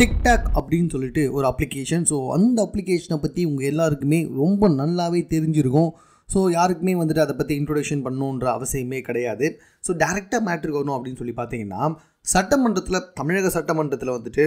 TikTok அப்படின்னு சொல்லிட்டு ஒரு அப்ளிகேஷன் ஸோ அந்த அப்ளிகேஷனை பற்றி உங்கள் எல்லாருக்குமே ரொம்ப நல்லாவே தெரிஞ்சிருக்கும். ஸோ யாருக்குமே வந்துட்டு அதை பற்றி இன்ட்ரொடக்ஷன் பண்ணணுன்ற அவசியமே கிடையாது. ஸோ டேரெக்டாக மேட்ருக்கு வரணும் அப்படின்னு சொல்லி பார்த்தீங்கன்னா சட்டமன்றத்தில் தமிழக சட்டமன்றத்தில் வந்துட்டு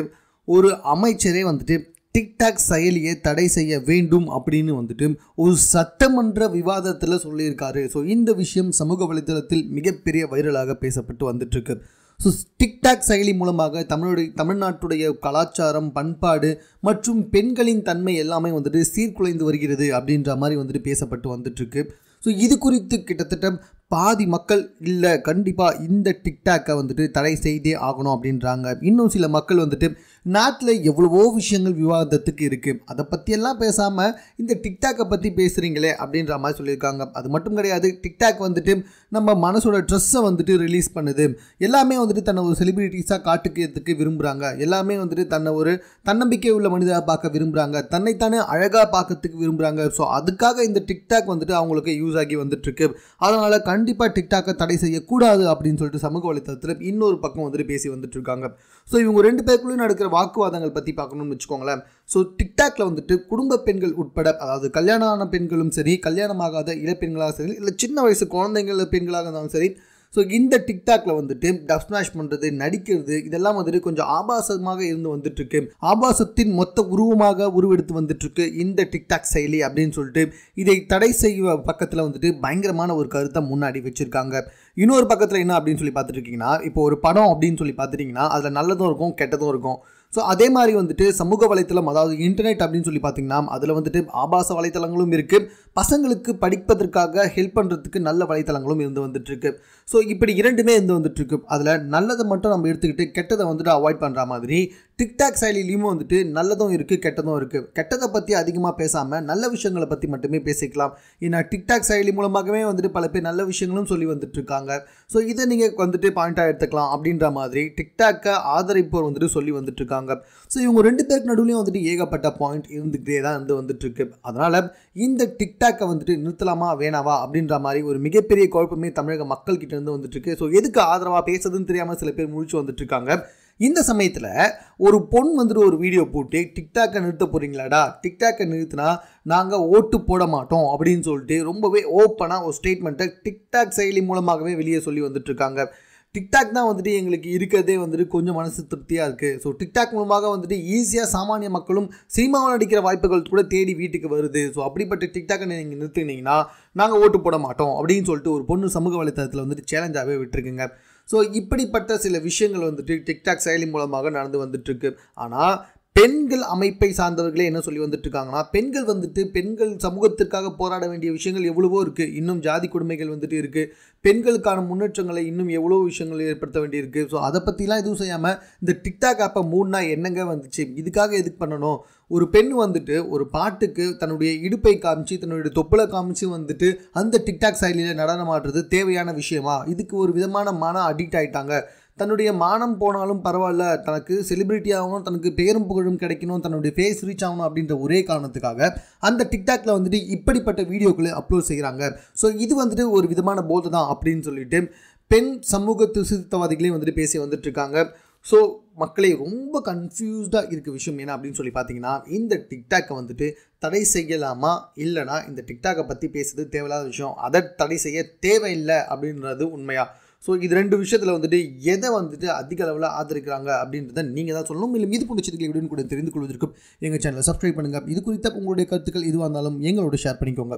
ஒரு அமைச்சரே வந்துட்டு டிக்டாக் செயலியை தடை செய்ய வேண்டும் அப்படின்னு வந்துட்டு ஒரு சட்டமன்ற விவாதத்தில் சொல்லியிருக்காரு. ஸோ இந்த விஷயம் சமூக வலைதளத்தில் மிகப்பெரிய வைரலாக பேசப்பட்டு வந்துட்டுருக்கு ஸோ டிக்டாக் செயலி மூலமாக தமிழுடைய தமிழ்நாட்டுடைய கலாச்சாரம் பண்பாடு மற்றும் பெண்களின் தன்மை எல்லாமே வந்துட்டு சீர்குலைந்து வருகிறது அப்படின்ற மாதிரி வந்துட்டு பேசப்பட்டு வந்துட்டுருக்கு. ஸோ இது குறித்து கிட்டத்தட்ட பாதி மக்கள் இல்லை கண்டிப்பாக இந்த டிக்டாக்கை வந்துட்டு தடை செய்தே ஆகணும் அப்படின்றாங்க. இன்னும் சில மக்கள் வந்துட்டு நாட்டில் எவ்வளவோ விஷயங்கள் விவாதத்துக்கு இருக்குது அதை பற்றியெல்லாம் பேசாமல் இந்த டிக்டாக்கை பற்றி பேசுகிறீங்களே அப்படின்ற மாதிரி சொல்லியிருக்காங்க. அது மட்டும் கிடையாது டிக்டாக் வந்துட்டு நம்ம மனசோட ட்ரெஸ்ஸை வந்துட்டு ரிலீஸ் பண்ணுது. எல்லாமே வந்துட்டு தன்னை ஒரு செலிபிரிட்டிஸாக காட்டுக்கிறதுக்கு விரும்புகிறாங்க எல்லாமே வந்துட்டு தன்னை ஒரு தன்னம்பிக்கை உள்ள மனிதராக பார்க்க விரும்புகிறாங்க தன்னைத்தானே அழகாக பார்க்கறதுக்கு விரும்புகிறாங்க ஸோ அதுக்காக இந்த டிக்டாக் வந்துட்டு அவங்களுக்கு யூஸ் ஆகி வந்துட்டுருக்கு. அதனால் கண்டிப்பாக டிக்டாக்கை தடை செய்யக்கூடாது அப்படின்னு சொல்லிட்டு சமூக வலைத்தளத்தில் இன்னொரு பக்கம் வந்துட்டு பேசி வந்துட்டு இருக்காங்க ஸோ இவங்க ரெண்டு பேருக்குள்ளேயும் நடக்கிற வாக்குவாதங்கள் பற்றி பார்க்கணும்னு வச்சுக்கோங்களேன். ஸோ டிக்டாக்ல வந்துட்டு குடும்ப பெண்கள் உட்பட அதாவது கல்யாணம் ஆன பெண்களும் சரி கல்யாணமாகாத இளப்பெண்களாக சரி இல்லை சின்ன வயசு குழந்தைங்கள பெண்களாக இருந்தாலும் சரி ஸோ இந்த டிக்டாக்ல வந்துட்டு டப் ஸ்மாஷ் பண்ணுறது நடிக்கிறது இதெல்லாம் வந்துட்டு கொஞ்சம் ஆபாசமாக இருந்து வந்துட்டு இருக்கு ஆபாசத்தின் மொத்த உருவமாக உருவெடுத்து வந்துட்டு இருக்கு இந்த டிக்டாக் செயலி அப்படின்னு சொல்லிட்டு. இதை தடை செய்வ பக்கத்தில் வந்துட்டு பயங்கரமான ஒரு கருத்தை முன்னாடி வச்சிருக்காங்க. இன்னொரு பக்கத்தில் என்ன அப்படின்னு சொல்லி பார்த்துட்டு இருக்கீங்கன்னா இப்போ ஒரு படம் அப்படின்னு சொல்லி பார்த்துட்டிங்கன்னா அதில் நல்லதும் இருக்கும் கெட்டதும் இருக்கும். ஸோ அதே மாதிரி வந்துட்டு சமூக வலைத்தளம் அதாவது இன்டர்நெட் அப்படின்னு சொல்லி பார்த்தீங்கன்னா அதில் வந்துட்டு ஆபாச வலைத்தளங்களும் இருக்குது பசங்களுக்கு படிப்பதற்காக ஹெல்ப் பண்ணுறதுக்கு நல்ல வலைத்தளங்களும் இருந்து வந்துட்டுருக்கு. ஸோ இப்படி இரண்டுமே இருந்து வந்துட்டுருக்கு. அதில் நல்லதை மட்டும் நம்ம எடுத்துக்கிட்டு கெட்டதை வந்துட்டு அவாய்ட் பண்ணுற மாதிரி டிக்டாக் செயலிலையும் வந்துட்டு நல்லதும் இருக்குது கெட்டதும் இருக்குது கெட்டதை பற்றி அதிகமாக பேசாமல் நல்ல விஷயங்களை பற்றி மட்டுமே பேசிக்கலாம். ஏன்னா டிக்டாக் செயலி மூலமாகவே வந்துட்டு பல பேர் நல்ல விஷயங்களும் சொல்லி வந்துட்டுருக்காங்க. ஸோ இதை நீங்கள் வந்துட்டு பாயிண்ட்டாக எடுத்துக்கலாம் அப்படின்ற மாதிரி டிக்டாக்கை ஆதரிப்போர் வந்துட்டு சொல்லி வந்துட்டுருக்காங்க. ஸோ இவங்க ரெண்டு பேருக்கு நடுவுலையும் வந்துட்டு ஏகப்பட்ட பாயிண்ட் இருந்துகிட்டே தான் வந்து வந்துட்டுருக்கு. அதனால் இந்த டிக்டாக்கை வந்துட்டு நிறுத்தலாமா வேணாவா அப்படின்ற மாதிரி ஒரு மிகப்பெரிய குழப்பமே தமிழக மக்கள்கிட்ட இருந்து வந்துட்டுருக்கு. ஸோ எதுக்கு ஆதரவாக பேசுறதுன்னு தெரியாமல் சில பேர் முழிச்சு வந்துட்டுருக்காங்க. இந்த சமயத்தில் ஒரு பொண் வந்துட்டு ஒரு வீடியோ போட்டு டிக்டாக்கை நிறுத்த போகிறீங்களாடா டிக்டாக்கை நிறுத்தினா நாங்கள் ஓட்டு போட மாட்டோம் அப்படின்னு சொல்லிட்டு ரொம்பவே ஓப்பனாக ஒரு ஸ்டேட்மெண்ட்டை டிக்டாக் செயலி மூலமாகவே வெளியே சொல்லி வந்துட்டுருக்காங்க இருக்காங்க. டிக்டாக் தான் வந்துட்டு எங்களுக்கு இருக்கிறதே வந்துட்டு கொஞ்சம் மனசு திருப்தியாக இருக்குது ஸோ டிக்டாக் மூலமாக வந்துட்டு ஈஸியாக சாமானிய மக்களும் சினிமாவில் நடிக்கிற வாய்ப்புகள் கூட தேடி வீட்டுக்கு வருது. ஸோ அப்படிப்பட்ட டிக்டாக்கை நீங்கள் நிறுத்தினீங்கன்னா நாங்கள் ஓட்டு போட மாட்டோம் அப்படின்னு சொல்லிட்டு ஒரு பொண்ணு சமூக வலைத்தளத்தில் வந்துட்டு சேலஞ்சாகவே விட்டுருக்குங்க. ஸோ இப்படிப்பட்ட சில விஷயங்கள் வந்துட்டு டிக்டாக் செயலி மூலமாக நடந்து வந்துட்டுருக்கு ஆனால் பெண்கள் அமைப்பை சார்ந்தவர்களே என்ன சொல்லி வந்துட்டு இருக்காங்கன்னா பெண்கள் வந்துட்டு பெண்கள் சமூகத்திற்காக போராட வேண்டிய விஷயங்கள் எவ்வளவோ இருக்குது இன்னும் ஜாதி கொடுமைகள் வந்துட்டு இருக்குது பெண்களுக்கான முன்னேற்றங்களை இன்னும் எவ்வளோ விஷயங்கள் ஏற்படுத்த வேண்டியிருக்கு. ஸோ அதை பற்றிலாம் எதுவும் செய்யாமல் இந்த டிக்டாக் ஆப்பை மூணுனா என்னங்க வந்துச்சு? இதுக்காக எதுக்கு பண்ணணும்? ஒரு பெண் வந்துட்டு ஒரு பாட்டுக்கு தன்னுடைய இடுப்பை காமிச்சு தன்னுடைய தொப்புளை காமிச்சு வந்துட்டு அந்த டிக்டாக் செயலியில் நடனம் ஆடுறது தேவையான விஷயமா? இதுக்கு ஒரு விதமான மன அடிக்ட் ஆகிட்டாங்க தன்னுடைய மானம் போனாலும் பரவாயில்ல தனக்கு செலிபிரிட்டி ஆகணும் தனக்கு பேரும் புகழும் கிடைக்கணும் தன்னுடைய ஃபேஸ் ரீச் ஆகணும் அப்படின்ற ஒரே காரணத்துக்காக அந்த டிக்டாக்ல வந்துட்டு இப்படிப்பட்ட வீடியோக்களை அப்லோட் செய்கிறாங்க ஸோ இது வந்துட்டு ஒரு விதமான போதை தான் அப்படின்னு சொல்லிட்டு பெண் சமூக சீர்திருத்தவாதிகளையும் வந்துட்டு பேசி வந்துட்டு இருக்காங்க ஸோ மக்களை ரொம்ப கன்ஃபியூஸ்டாக இருக்க விஷயம் என்ன அப்படின்னு சொல்லி பார்த்தீங்கன்னா இந்த டிக்டாக்கை வந்துட்டு தடை செய்யலாமா? இல்லைனா இந்த டிக்டாக்கை பற்றி பேசுறது தேவையில்லாத விஷயம். அதை தடை செய்ய தேவையில்லை அப்படின்றது உண்மையாக ஸோ இது ரெண்டு விஷயத்தில் வந்துட்டு எதை வந்துட்டு அதிக அளவில் ஆதரிக்கிறாங்க அப்படின்றத நீங்கள் தான் சொல்லணும். இல்லை இது போன்ற செய்திகளை எப்படின்னு கூட தெரிந்து கொள்வதற்கும் எங்கள் சேனலை சப்ஸ்கிரைப் பண்ணுங்கள் இது குறித்த உங்களுடைய கருத்துக்கள் எதுவாக இருந்தாலும் எங்களோட ஷேர் பண்ணிக்கோங்க.